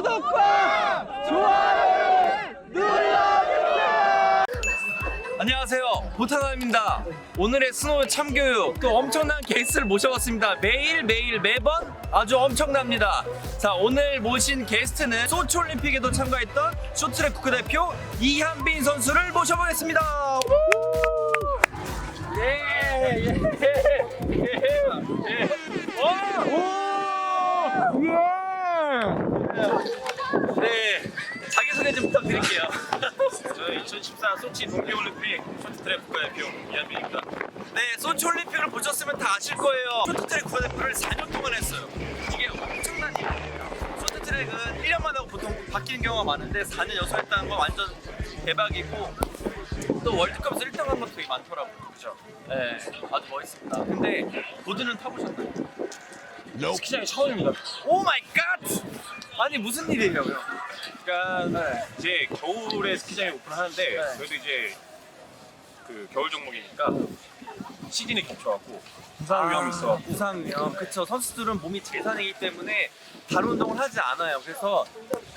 구독과 좋아요를 눌러주세요. 안녕하세요. 보타나입니다. 오늘의 스노우 참교육 또 엄청난 게스트를 모셔봤습니다. 매일 매일 매번 아주 엄청납니다. 자 오늘 모신 게스트는 소치올림픽에도 참가했던 쇼트트랙 국가대표 이한빈 선수를 모셔보겠습니다. 우! 예, 예, 예, 예, 예. 오! 오! 예! 네, 자기소개 좀 부탁드릴게요. 저는 2014 소치 동계올림픽 쇼트트랙 국가대표 이한빈입니다. 네, 소치 올림픽을 보셨으면 다 아실 거예요. 쇼트트랙 국가대표를 4년 동안 했어요. 이게 엄청난 일이에요. 쇼트트랙은 1년 만에 보통 바뀌는 경우가 많은데 4년 연속 했다는 건 완전 대박이고 또 월드컵에서 1등 한 것도 되게 많더라고요. 그죠? 네, 아주 멋있습니다. 근데 보드는 타보셨나요? 스키장이 처음입니다. 오 마이 갓! 아니 무슨 일이에요? 그러니까 네. 이제 겨울에 스키장이 오픈하는데 네. 저희도 이제 그 겨울 종목이니까 시즌에 겹쳐갖고 부상 위험 이 있어갖고 아, 부상 위험. 그쵸. 선수들은 몸이 재산이기 때문에 다른 운동을 하지 않아요. 그래서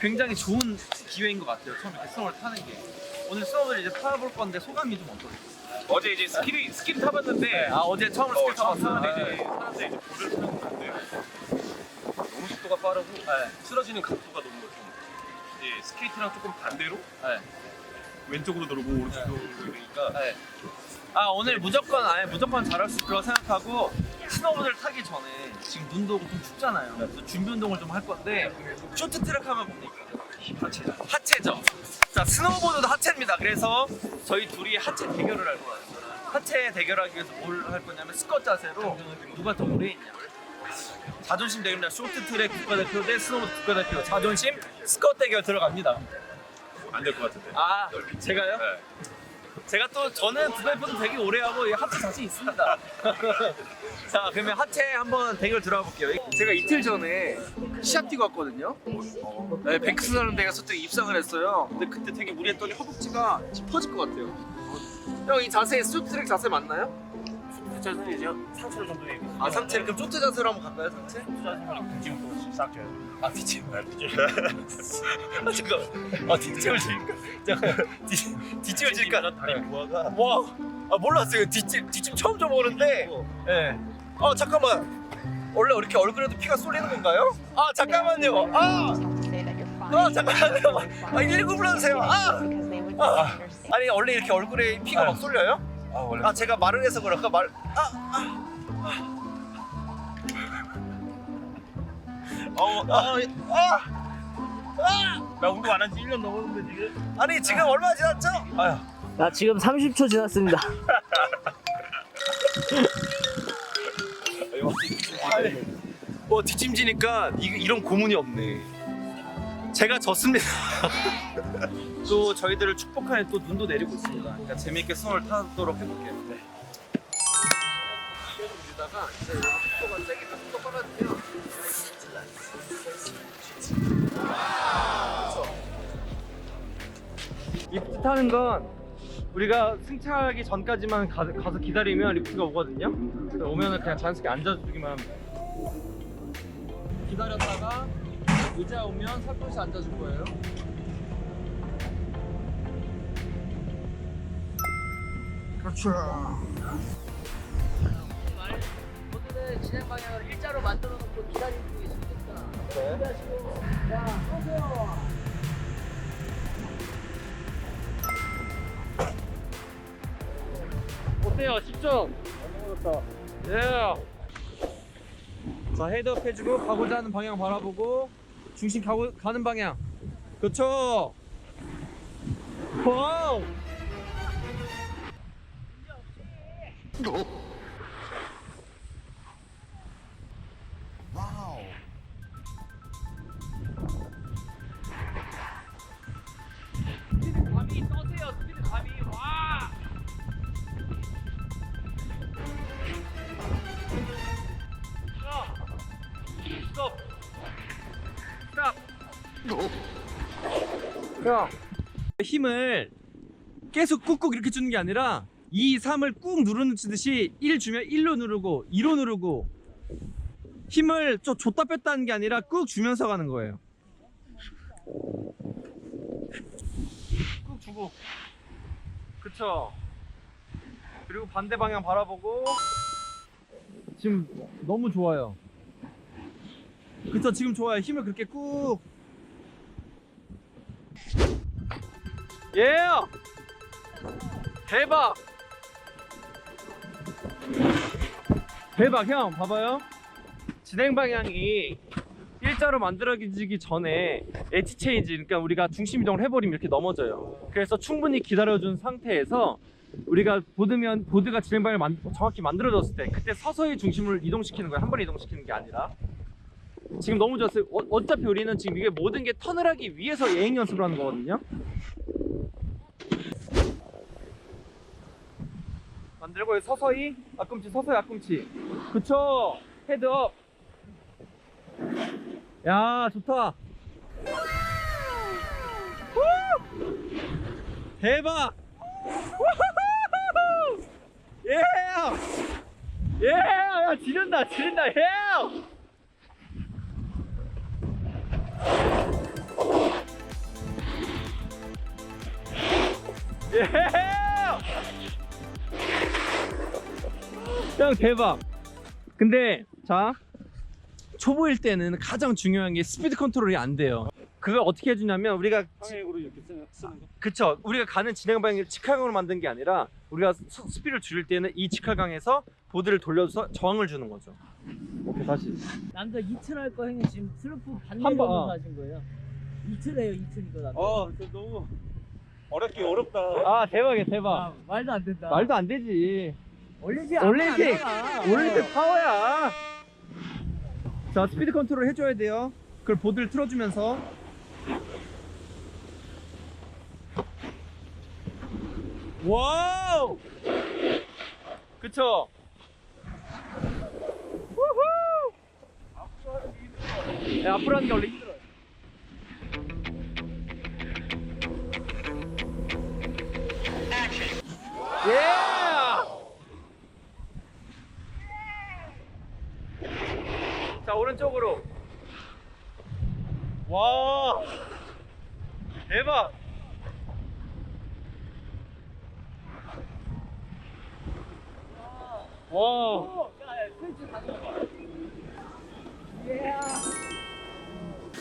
굉장히 좋은 기회인 것 같아요. 처음 이렇게 스노우를 타는 게. 오늘 스노우를 이제 타볼 건데 소감이 좀 어떠세요? 어제 이제 스키를 스키를 타봤는데 아 어제 처음으로 어, 스키 타봤어요. 처음에 이제 네. 사람들이 이제 타고 있는데 너무 속도가 빠르고 네. 쓰러지는 각도가 너무 좀 이제 스케이트랑 조금 반대로 네. 왼쪽으로 돌고 오른쪽으로 돌고 이러니까 네. 아 오늘 무조건 아예 무조건 잘할 수거 생각하고 스노우보드를 타기 전에 지금 눈도 오고 좀 춥잖아요. 그래서 준비 운동을 좀 할 건데 쇼트트랙 하면 뭡니까? 하체 하체죠. 자, 스노우보드도 하체입니다. 그래서 저희 둘이 하체 대결을 할 거예요. 하체 대결하기 위해서 뭘 할 거냐면 스쿼트 자세로 누가 더 오래 있냐. 자존심 대결입니다. 쇼트트랙 국가대표 대 스노우보드 국가대표 자존심 스쿼트 대결 들어갑니다. 안 될 것 같은데. 아, 제가요? 네. 제가 또 저는 국가대표도 되게 오래 하고 이 하체 자신 있습니다. 자, 그러면 하체 한번 대결 들어가 볼게요. 제가 이틀 전에 시합 뛰고 왔거든요. 네, 뱅크스라는 데 가 서쪽 입상을 했어요. 근데 그때 되게 무리했더니 허벅지가 퍼질 것 같아요. 형 이 자세 쇼트트랙 자세 맞나요? 자세는 이제 상체로 정도 돼아 상체 그럼 쇼트 자세로 한번 갈까요 상체? 자세는 뒤집고 싹 줘야 돼. 아 뒷짐 아 잠깐 아 뒷짐을 질까? 잠깐 뒷 뒷짐을 질까? 다리 부하가 와, 아 몰랐어요. 뒷짐 뒷짐 처음 줘보는데. 예. 아 잠깐만. 원래 이렇게 얼굴에도 피가 쏠리는 건가요? 아 잠깐만요. 아, 아 잠깐만요. 아119 불러주세요. 아, 아, 아니 원래 이렇게 얼굴에 피가 막 쏠려요? 아 원래 아 제가 말을 해서 그럴까 말. 아, 아. 어, 아, 아, 아, 나 운동 안 한 지 1년 넘었는데 지금 아니 지금 얼마 지났죠? 아휴 나 지금 30초 지났습니다. 뭐 뒷짐지니까 이, 이런 고문이 없네. 제가 졌습니다. 또 저희들을 축복하는 또 눈도 내리고 있습니다. 그러니까 재미있게 스노를 타도록 해볼게요. 네. 다가 이제 속도가 세게 속도 빨아주면 리프트 타는 건 우리가 승차하기 전까지만 가, 서 기다리면 리프트가 오거든요. 오면은 그냥 자연스럽게 앉아주기만 돼요. 기다렸다가 의자 오면 살포시 앉아줄 거예요. 그렇죠. 모두는 진행 방향을 일자로 만들어 놓고 기다리고 계십니다. 네. 준비하시고 자, 서세요. 어때요? 10점. 예. 자 헤드업 해주고 가고자 하는 방향 바라보고 중심 가고 가는 방향. 그렇죠. 와우. 형. 힘을 계속 꾹꾹 이렇게 주는 게 아니라 2, 3을 꾹 누르듯이 1 주면 1로 누르고 2로 누르고 힘을 좀 줬다 뺐다 하는 게 아니라 꾹 주면서 가는 거예요. 꾹 주고. 그쵸? 그리고 반대 방향 바라보고. 지금 너무 좋아요. 그쵸? 지금 좋아요. 힘을 그렇게 꾹 예! 대박! 대박 형. 봐봐요. 진행 방향이 일자로 만들어지기 전에 엣지 체인지 그러니까 우리가 중심 이동을 해버리면 이렇게 넘어져요. 그래서 충분히 기다려준 상태에서 우리가 보드면 보드가 진행 방향을 만- 정확히 만들어졌을 때 그때 서서히 중심을 이동시키는 거예요. 한 번에 이동시키는 게 아니라. 지금 너무 좋았어요. 어, 어차피 우리는 지금 이게 모든 게 턴을 하기 위해서 예행 연습을 하는 거거든요 만들고 서서히 앞꿈치 서서히 앞꿈치 그쵸 헤드업 야 좋다 후! 대박! 예! 예! 야 지른다 지른다 예! 예! 형 대박. 근데 자 초보일 때는 가장 중요한 게 스피드 컨트롤이 안 돼요. 그걸 어떻게 해주냐면 우리가 방향으로 이렇게 쓰는, 거? 그쵸 우리가 가는 진행 방향을 직할강으로 만든 게 아니라 우리가 스- 스피드를 줄일 때는 이 직할강에서 보드를 돌려서 저항을 주는 거죠. 오케이 다시. 남자 이틀 할 거 형님 지금 슬로프 한 번, 반대로 어. 하신 거예요. 이틀 해요 이틀 이거 남자. 어, 저 너무 어렵긴 어렵다. 아 대박이야 대박. 아, 말도 안 된다. 말도 안 되지. 올림픽 올림픽! 안 올림픽 파워야. 자 스피드 컨트롤 해줘야 돼요. 그걸 보드를 틀어주면서. 와우! 그쵸? 우후! 네, 앞으로 하는 게 원래 힘들어요. 예! 자 오른쪽으로 와 대박 와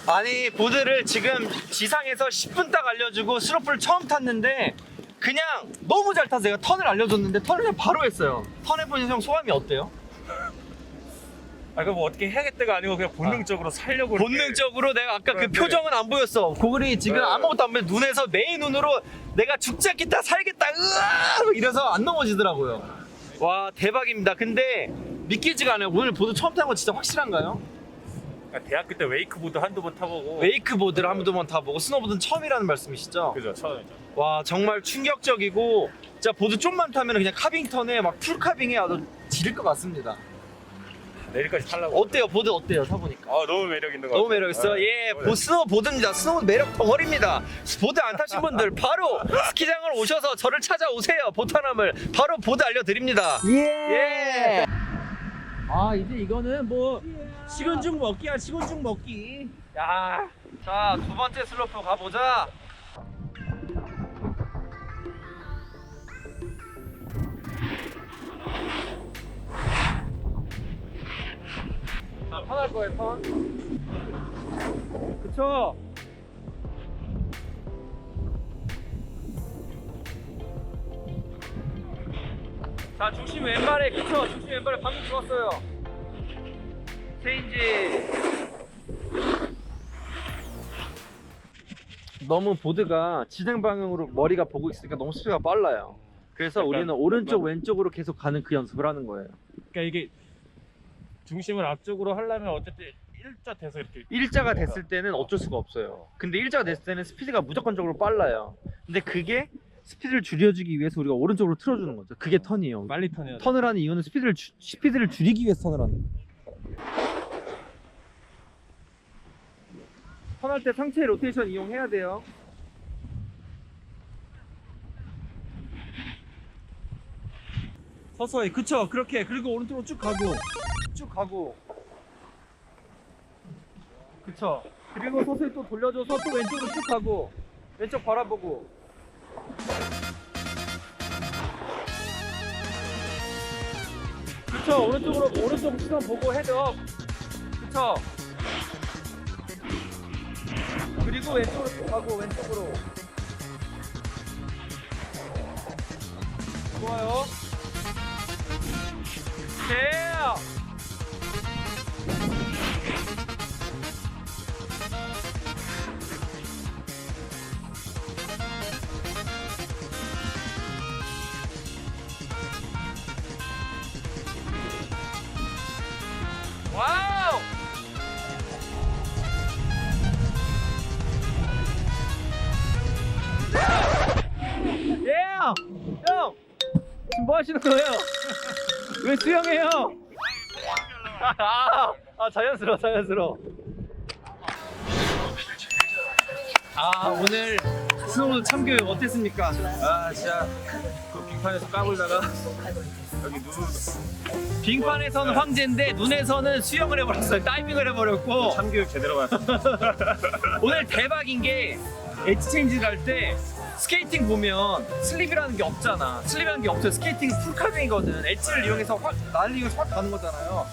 아니 보드를 지금 지상에서 10분 딱 알려주고 스로프를 처음 탔는데 그냥 너무 잘 타서 제가 턴을 알려줬는데 턴을 그냥 바로 했어요 턴 해보니 형 소감이 어때요? 아, 그뭐 어떻게 해야겠다가 아니고 그냥 본능적으로 살려고. 이렇게. 본능적으로 내가 아까 그 그런데- 표정은 안 보였어. 고글이 지금 네. 아무것도 안 보여. 눈에서 내 눈으로 내가 죽지 않겠다, 살겠다, 으아! 이래서 안 넘어지더라고요. 와, 대박입니다. 근데 믿기지가 않아요. 오늘 보드 처음 탄 거 진짜 확실한가요? 아, 대학교 때 웨이크보드 한두 번 타보고. 웨이크보드를 한번 타보고 스노보드는 처음이라는 말씀이시죠? 그죠, 처음이죠. 와, 정말 충격적이고 진짜 보드 좀만 타면 그냥 카빙턴에 막 풀카빙에 아주 지릴 것 같습니다. 내일까지 타려고. 어때요? 보드 어때요? 타보니까. 아, 너무 매력 있는 거 너무 같아요. 매력 있어. 네. 예, 네. 보 스노보드입니다. 스노보드 매력 덩어리입니다. 보드 안 타신 분들 바로 스키장을 오셔서 저를 찾아오세요. 보타남을 바로 보드 알려드립니다. 예. 아 이제 이거는 뭐 식은죽 먹기야 식은죽 먹기. 야, 자 두 번째 슬로프 가보자. 자, 편할 거예요, 편. 그쵸? 자, 중심 왼발에, 그쵸? 중심 왼발에 방금 좋았어요. 체인지. 너무 보드가 진행 방향으로 머리가 보고 있으니까 너무 스피드가 빨라요. 그래서 약간- 우리는 오른쪽 약간- 왼쪽으로 계속 가는 그 연습을 하는 거예요. 그러니까 이게 중심을 앞쪽으로 하려면 어쨌든 일자 돼서 이렇게. 일자가 됐을 때는 어쩔 수가 없어요. 근데 일자가 됐을 때는 스피드가 무조건적으로 빨라요. 근데 그게 스피드를 줄여주기 위해서 우리가 오른쪽으로 틀어주는 거죠. 그게 턴이에요. 빨리 돼. 턴을 하는 이유는 스피드를 주- 스피드를 줄이기 위해서 턴을 하는 거예요. 턴할 때 상체 로테이션 이용해야 돼요. 서서히. 그쵸. 그렇게. 그리고 오른쪽으로 쭉 가고. 쭉 가고. 그쵸. 그리고 서서히 또 돌려줘서 또 왼쪽으로 쭉 가고. 왼쪽 바라보고 그쵸 오른쪽으로 오른쪽 시선 보고 헤드업. 그쵸. 그리고 왼쪽으로 쭉 가고 왼쪽으로. 좋아요. 네. 와우 거예요? 왜 수영해요? 아, 아 자연스러워 자연스러워 아 오늘 스노우드 참교육 어땠습니까? 아 진짜 그 빙판에서 까불다가 여기 누 빙판에서는 황제인데 눈에서는 수영을 해버렸어요 다이빙을 해버렸고 참교육 제대로 받았어. 오늘 대박인 게 엣지 체인지를 할때 스케이팅 보면 슬립이라는 게 없잖아. 슬립이라는 게 없어요. 스케이팅 풀카빙이거든. 엣지를 이용해서 확 날리면서 확 가는 거잖아요.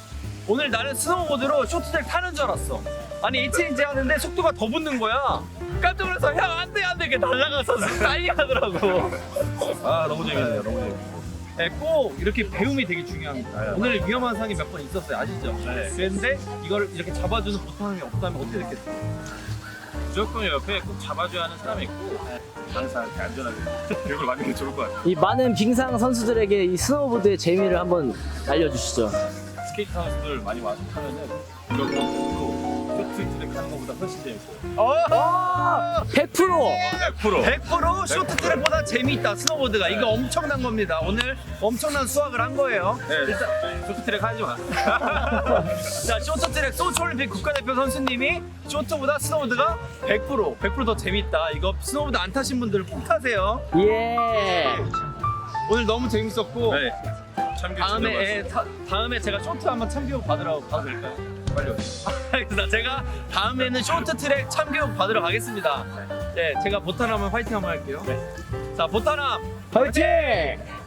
오늘 나는 스노우보드로 쇼트트랙 타는 줄 알았어. 아니 엣지 체인지 하는데 속도가 더 붙는 거야. 깜짝 놀라서 형 안돼 안돼 이렇게 날아가서 난리하더라고. 아 너무 재밌네요. 너무 재밌고. 네, 꼭 이렇게 배움이 되게 중요합니다. 네. 오늘 위험한 상황이 몇 번 있었어요. 아시죠? 네. 그런데 이걸 이렇게 잡아주는 보통이 없다면 어떻게 됐겠어요? 무조건 옆에 꼭 잡아줘야 하는 사람이 있고 항상 이렇게 안전하게 교육을 받는 게 좋을 것 같아요. 이 많은 빙상 선수들에게 이 스노보드의 재미를 한번 알려주시죠. 스케이트 선수들 많이 와서 타면은 것 훨씬 재밌어요. 어! 100%! 100%. 100% 쇼트트랙보다 재미있다 스노보드가 이거 엄청난 겁니다 오늘 엄청난 수학을 한 거예요 네, 일단 쇼트 트랙 하지 마. 자 쇼트트랙 소치올림픽 국가대표 선수님이 쇼트보다 스노보드가 100% 100%더 재밌다 이거 스노보드 안 타신 분들 꼭 타세요 예! 오늘 너무 재밌었고 네. 참교육 다음에 예. 타- 다음에 제가 쇼트 한번 참교육 받으러 가도 될까요? 빨리 오세요. 알겠습니다. 제가 다음에는 쇼트트랙 참교육 받으러 가겠습니다. 네 제가 보타남은 화이팅 한번 할게요. 자 보타남 화이팅!